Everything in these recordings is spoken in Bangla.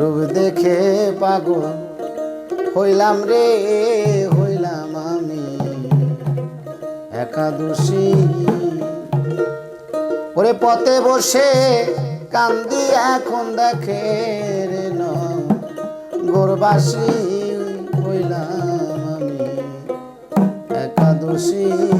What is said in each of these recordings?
রূপ দেখে পাগল হইলাম রে, হইলাম আমি। একাদশী। ওরে পথে বসে কান্দি এখন দেখে রে ন। গোরবাসী হইলাম আমি। একাদশী।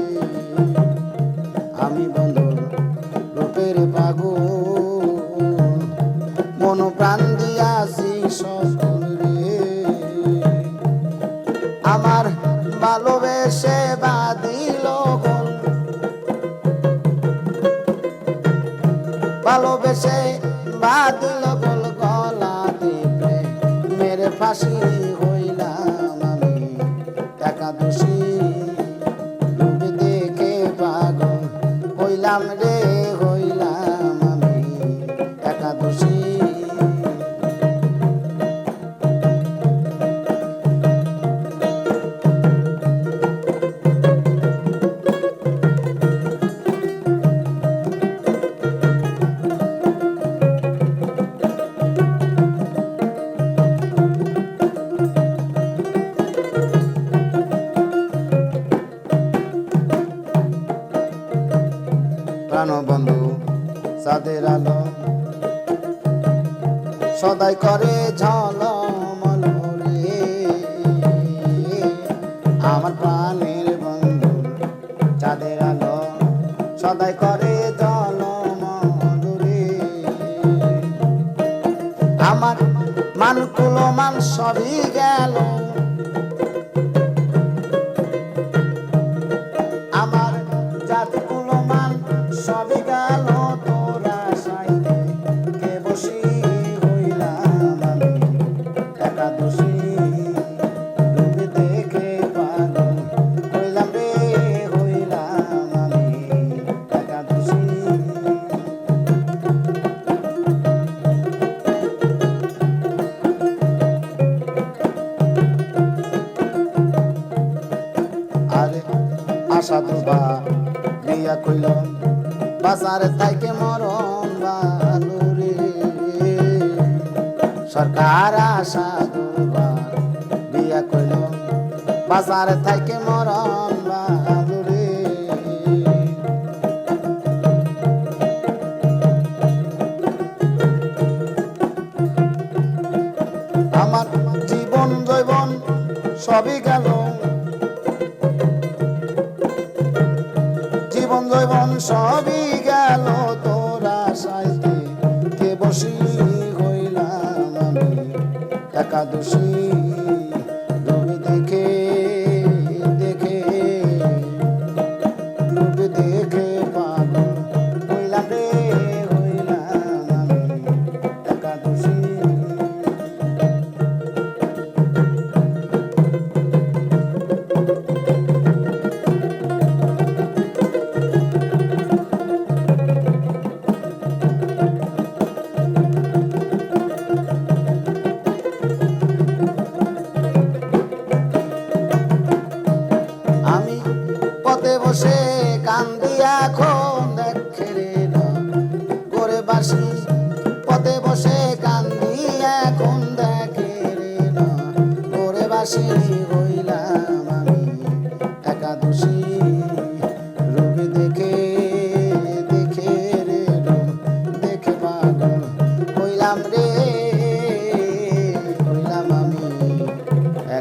সকল রে আমার ভালোবেসে বাদিল ভালোবেসে বাদিল গল গলা দিবে মেরে ফাঁসি হইলাম আমি। একাদশী সাদের আলো। সদাই করে ঝলমল রে আমার প্রাণের বন্ধু চাঁদের আলো। সদাই করে আমার মান কুলো মান সবই গেল। আশা দুবা বিয়া কইল। বাজারে তাইকে মরণ বালুরে সরকার আশা দুবা বিয়া কইল। বাজারে তাইকে মরণ বালুরে আমার জীবন, জৈবন সবই গেল। একাদশী Christmas.